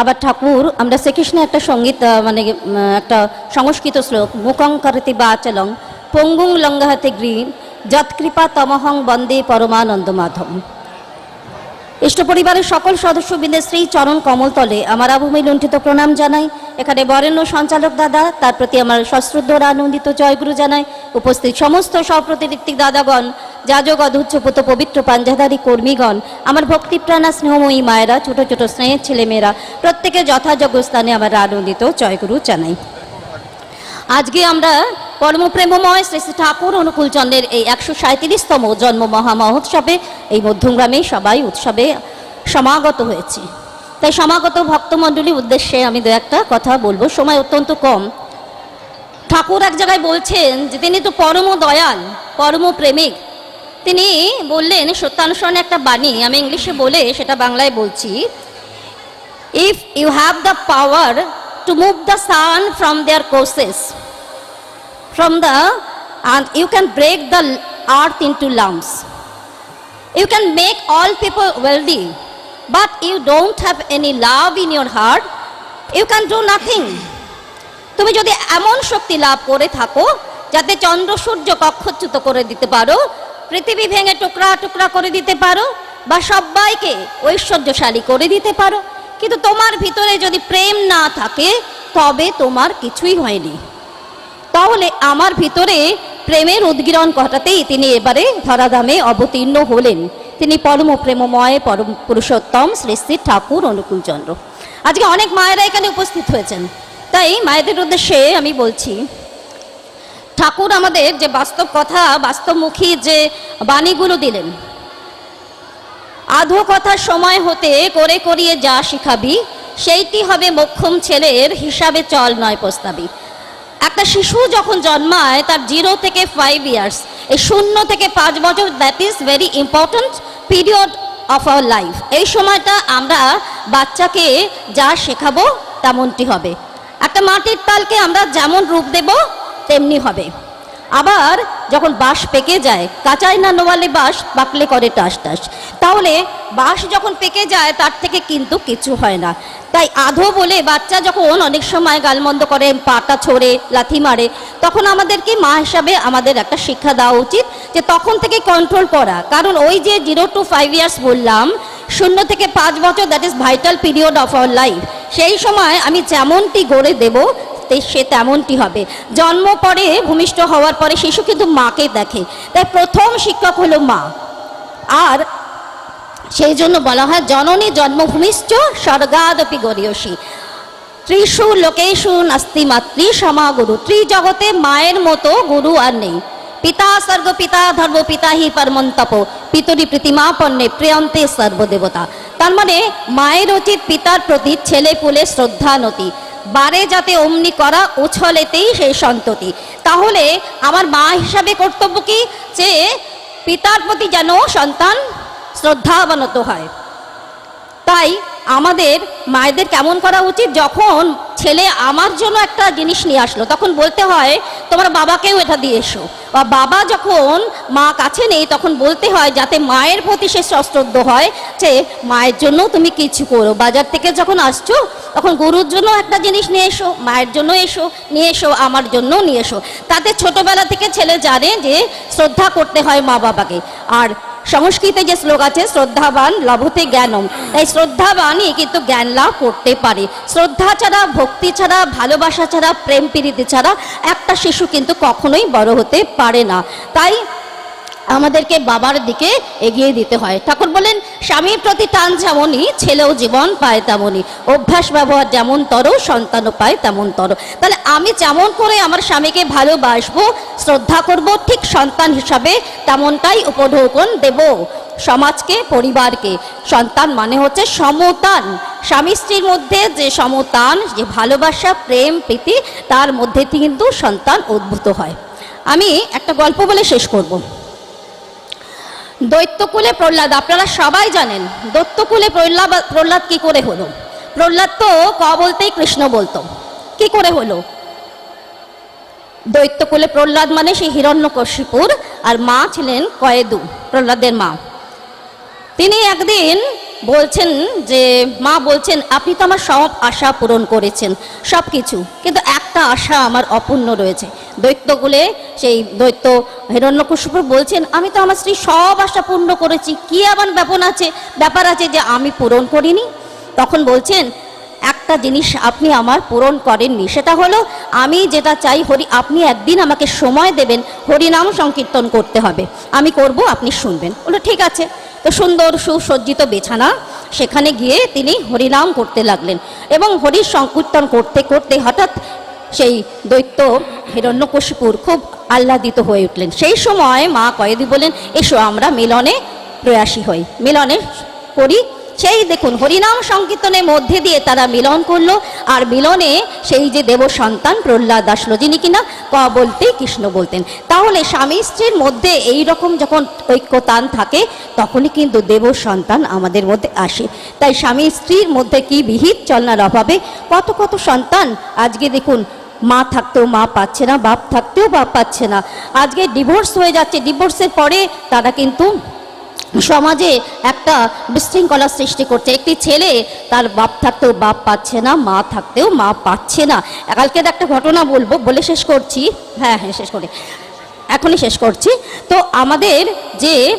আবার ঠাকুর, আমরা শ্রীকৃষ্ণ একটা সংগীত মানে একটা সংস্কৃত শ্লোক, মুখং বা চলং পঙ্গুং লঙ্গাহাতে গ্রীন যৎকৃপা তমহং বন্দে পরমানন্দ মাধব ইষ্ট পরিবারের সকল সদস্যবৃন্দের শ্রী চরণ কমলতলে আমার আভূমি লুণ্ঠিত প্রণাম জানাই। এখানে বরেণ্য সঞ্চালক দাদা, তার প্রতি আমার সশ্রদ্ধ আনন্দিত জয়গুরু জানাই। উপস্থিত সমস্ত সপ্রতিরিক্তি দাদাগণ, যাজক অধুচ্ছপুত পবিত্র পাঞ্জাধারী কর্মীগণ, আমার ভক্তিপ্রাণা, স্নেহময়ী মায়েরা, ছোট ছোট স্নেহের ছেলেমেয়েরা প্রত্যেকে যথাযোগ্য স্থানে আমার আনন্দিত জয়গুরু জানাই। আজকে আমরা পরমপ্রেমময় শ্রী শ্রী ঠাকুর অনুকূলচন্দ্রের এই একশো সাঁত্রিশতম জন্ম মহা মহোৎসবে এই মধ্যমগ্রামে সবাই উৎসবে সমাগত হয়েছে। তাই সমাগত ভক্তমণ্ডলীর উদ্দেশ্যে আমি দু একটা কথা বলব। সময় অত্যন্ত কম। ঠাকুর এক জায়গায় বলছেন যে, তিনি তো পরম দয়াল, পরম প্রেমিক। তিনি বললেন, সত্যানুসরণে একটা বাণী, আমি ইংলিশে বলে সেটা বাংলায় বলছি। If you have the power to move the sun from there courses from the and you can break the earth into lumps you can make all people wealthy but you don't have any love in your heart you can do nothing তুমি যদি এমন শক্তি লাভ করে থাকো যাতে চন্দ্র সূর্য কক্ষচ্যুত করে দিতে পারো পৃথিবী ভেঙে টুকরা টুকরা করে দিতে পারো বা সবাইকে ঐশ্বর্যশালী করে দিতে পারো কিন্তু তোমার ভিতরে যদি প্রেম না থাকে তবে তোমার কিছুই হয়নি তাহলে আমার ভিতরে প্রেমের উদ্গীরণ ঘটাতেই তিনি এবারে ধরাধামে অবতীর্ণ হলেন। তিনি পরম প্রেমময় পরম পুরুষোত্তম শ্রী শ্রী ঠাকুর অনুকূলচন্দ্র আজকে অনেক মায়েরা এখানে উপস্থিত হয়েছেন। তাই মায়েদের উদ্দেশ্যে আমি বলছি, ঠাকুর আমাদের যে বাস্তব কথা, বাস্তবমুখী যে বাণীগুলো দিলেন, আধো কথার সময় হতে করে করিয়ে যা শিখাবি, সেইটি হবে মক্ষম ছেলের হিসাবে চল নয় প্রস্তাবি একটা শিশু যখন জন্মায়, তার জিরো থেকে ফাইভ ইয়ার্স এই শূন্য থেকে পাঁচ বছর that is very important period of our life এই সময়টা আমরা বাচ্চাকে যা শেখাবো, তেমনটি হবে। একটা মাটির তালকে আমরা যেমন রূপ দেব, তেমনি হবে। আবার যখন বাঁশ পেকে যায়, কাঁচাই না নোয়ালে বাঁশ, পাকলে করে টাস টাস। তাহলে বাঁশ যখন পেকে যায়, তার থেকে কিন্তু কিছু হয় না। তাই আধো বলে বাচ্চা যখন অনেক সময় গালমন্দ করে, পাটা ছড়ে, লাথি মারে, তখন আমাদেরকে মা হিসাবে আমাদের একটা শিক্ষা দেওয়া উচিত যে তখন থেকে কন্ট্রোল করা। কারণ ওই যে জিরো টু ফাইভ ইয়ার্স বললাম, শূন্য থেকে পাঁচ বছর that is vital period of our life সেই সময় আমি যেমনটি গড়ে দেব তে- সে তেমনটি হবে। জন্ম পরে, ভূমিষ্ঠ হওয়ার পরে শিশু কিন্তু মাকে দেখে। তাই প্রথম শিক্ষক হলো মা। আর সেই জন্য বলা হয়, জননী জন্মভূমিশ্চ স্বর্গাদপি গরিয়সী। ত্রিশু লোকেশু নাস্তি মাতৃ সমা গুরু ত্রিজগতে মায়ের মতো গুরু আর নেই। পিতা স্বর্গ, পিতা ধর্ম, পিতা হি পরমন্তপ পিতরি প্রীতিমা পণ্যে প্রিয়ন্তে সর্বদেবতা। তার মানে মায়ের উচিত পিতার প্রতি ছেলে পুলে শ্রদ্ধা নতি। বারে যাতে অমনি করা উছলেতেই সেই সন্ততি। তাহলে আমার মা হিসাবে কর্তব্য কি? যে পিতার প্রতি যেন সন্তান শ্রদ্ধাবনত হয়। তাই আমাদের মায়েদের কেমন করা উচিত? যখন ছেলে আমার জন্য একটা জিনিস নিয়ে আসলো, তখন বলতে হয় তোমার বাবাকেও এটা দিয়ে এসো। বা বাবা যখন মা কাছে নেই, তখন বলতে হয়, যাতে মায়ের প্রতি সে সশ্রদ্ধ হয়, যে মায়ের জন্য তুমি কিছু করো। বাজার থেকে যখন আসছো, তখন গরুর জন্য একটা জিনিস নিয়ে এসো, মায়ের জন্য এসো, নিয়ে এসো, আমার জন্য নিয়ে এসো। তাতে ছোটবেলা থেকে ছেলে জানে যে শ্রদ্ধা করতে হয় মা বাবাকে। আর সংস্কৃতে যে শ্লোক আছে, শ্রদ্ধাবান লভতে জ্ঞানম। তাই শ্রদ্ধাবানই কিন্তু জ্ঞান লাভ করতে পারে। শ্রদ্ধা ছাড়া, ভক্তি ছাড়া, ভালোবাসা ছাড়া, প্রেম প্রীতি ছাড়া একটা শিশু কিন্তু কখনোই বড় হতে পারে না। তাই আমাদেরকে বাবার দিকে এগিয়ে দিতে হয়। ঠাকুর বলেন স্বামীর প্রতি টান যেমনই, ছেলেও জীবন পায় তেমনই। অভ্যাস, ব্যবহার যেমন তর, সন্তানও পায় তেমন তর। তাহলে আমি যেমন করে আমার স্বামীকে ভালোবাসবো, শ্রদ্ধা করব, ঠিক সন্তান হিসাবে তেমনটাই উপঢৌকন দেব সমাজকে, পরিবারকে। সন্তান মানে হচ্ছে সমতান। স্বামী স্ত্রীর মধ্যে যে সমতান, যে ভালোবাসা, প্রেম, প্রীতি, তার মধ্যে কিন্তু সন্তান উদ্ভূত হয়। আমি একটা গল্প বলে শেষ করব। দৈত্যকুলে প্রহ্লাদ, আপনারা সবাই জানেন, দৈত্যকুলে প্রহ্লাদ প্রহ্লাদ কি করে হলো? প্রহ্লাদ তো ক বলতেই কৃষ্ণ বলতো। কি করে হলো? দৈত্যকুলে প্রহ্লাদ মানে সেই হিরণ্যকশিপুর, আর মা ছিলেন কয়েদু, প্রহ্লাদের মা। তিনি একদিন বলছেন যে, মা বলছেন, আপনি তো আমার সব আশা পূরণ করেছেন সব কিছু কিন্তু একটা আশা আমার অপূর্ণ রয়েছে। দৈত্যগুলে সেই দৈত্য হিরণ্যকশিপুর বলছেন, আমি তো আমার স্ত্রী সব আশা পূর্ণ করেছি। কি এমন ব্যাপন আছে, ব্যাপার আছে যে আমি পূরণ করিনি? তখন বলছেন, একটা জিনিস আপনি আমার পূরণ করেননি, সেটা হলো, আমি যেটা চাই, হরি, আপনি একদিন আমাকে সময় দেবেন, হরিনাম সংকীর্তন করতে হবে। আমি করব, আপনি শুনবেন। বলল, ঠিক আছে। তো সুন্দর সুসজ্জিত বিছানা। সেখানে গিয়ে তিনি হরিনাম করতে লাগলেন এবং হরির সংকীর্তন করতে করতে হঠাৎ সেই দৈত্য হিরণ্যকশিপুর খুব আহ্লাদিত হয়ে উঠলেন। সেই সময় মা কয়েদি বলেন এসো, আমরা মিলনে প্রয়াসী হই। মিলনে করি সেই দেখুন, হরিনাম সংকীর্তনের মধ্যে দিয়ে তারা মিলন করল। আর মিলনে সেই যে দেব সন্তান প্রহ্লাদ আসলো, যিনি কিনা ক বলতে কৃষ্ণ বলতেন। তাহলে স্বামী স্ত্রীর মধ্যে এই রকম যখন ঐক্যতান থাকে, তখনই কিন্তু দেব সন্তান আমাদের মধ্যে আসে। তাই স্বামী স্ত্রীর মধ্যে কি বিহিত চলনার অভাবে কত কত সন্তান আজকে দেখুন, মা থাকতেও মা পাচ্ছে না, বাপ থাকতেও বাপ পাচ্ছে না। আজকে ডিভোর্স হয়ে যাচ্ছে ডিভোর্সের পরে তারা কিন্তু সমাজে একটা বিশৃঙ্খলা সৃষ্টি করছে। একটি ছেলে তার বাপ থাকতেও বাপ পাচ্ছে না, মা থাকতেও মা পাচ্ছে না। কালকের একটা ঘটনা বলব, বলে শেষ করছি। হ্যাঁ হ্যাঁ শেষ করে। এখনই শেষ করছি। তো আমাদের যে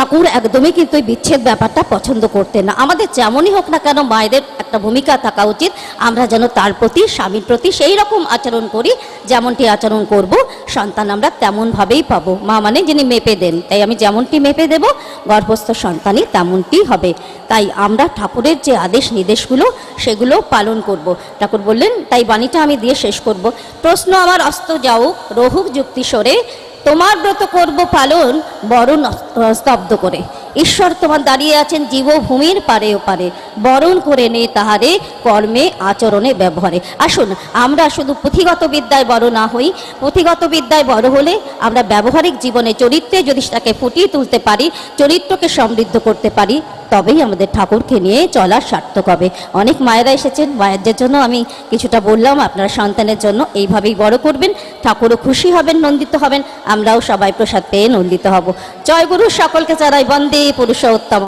ঠাকুর একদমই কিন্তু এই বিচ্ছেদ ব্যাপারটা পছন্দ করতেন না। আমাদের যেমনই হোক না কেন মায়েদের একটা ভূমিকা থাকা উচিত। আমরা যেন তার প্রতি, স্বামীর প্রতি সেই রকম আচরণ করি, যেমনটি আচরণ করব, সন্তান আমরা তেমনভাবেই পাবো। মা মানে যিনি মেপে দেন, তাই আমি যেমনটি মেপে দেব, গর্ভস্থ সন্তানই তেমনটি হবে। তাই আমরা ঠাকুরের যে আদেশ নির্দেশগুলো, সেগুলো পালন করব। ঠাকুর বললেন, তাই বাণীটা আমি দিয়ে শেষ করব। প্রশ্ন আমার অস্ত যাও, রহুক যুক্তি তোমার ব্রত করব পালন বরণ স্তব্ধ করে। ঈশ্বর তোমার দাঁড়িয়ে আছেন জীবভূমির পারে পারে। বরণ করে নে তাহারে, কর্মে, আচরণে, ব্যবহারে। আসুন, আমরা শুধু পুঁথিগত বিদ্যায় বড় না হই। পুঁথিগত বিদ্যায় বড় হলে আমরা ব্যবহারিক জীবনে চরিত্রে যদি সেটাকে ফুটিয়ে তুলতে পারি, চরিত্রকে সমৃদ্ধ করতে পারি। তবেই আমাদের ঠাকুরকে নিয়ে চলা সার্থক হবে। অনেক মায়েরা এসেছেন, মায়েদের জন্য আমি কিছুটা বললাম, আপনারা সন্তানের জন্য এইভাবেই বড় করবেন, ঠাকুরও খুশি হবেন, নন্দিত হবেন, আমরাও সবাই প্রসাদ পেয়ে নন্দিত হব। জয় গুরু সকলকে চারাই বন্দে পুরুষোত্তম।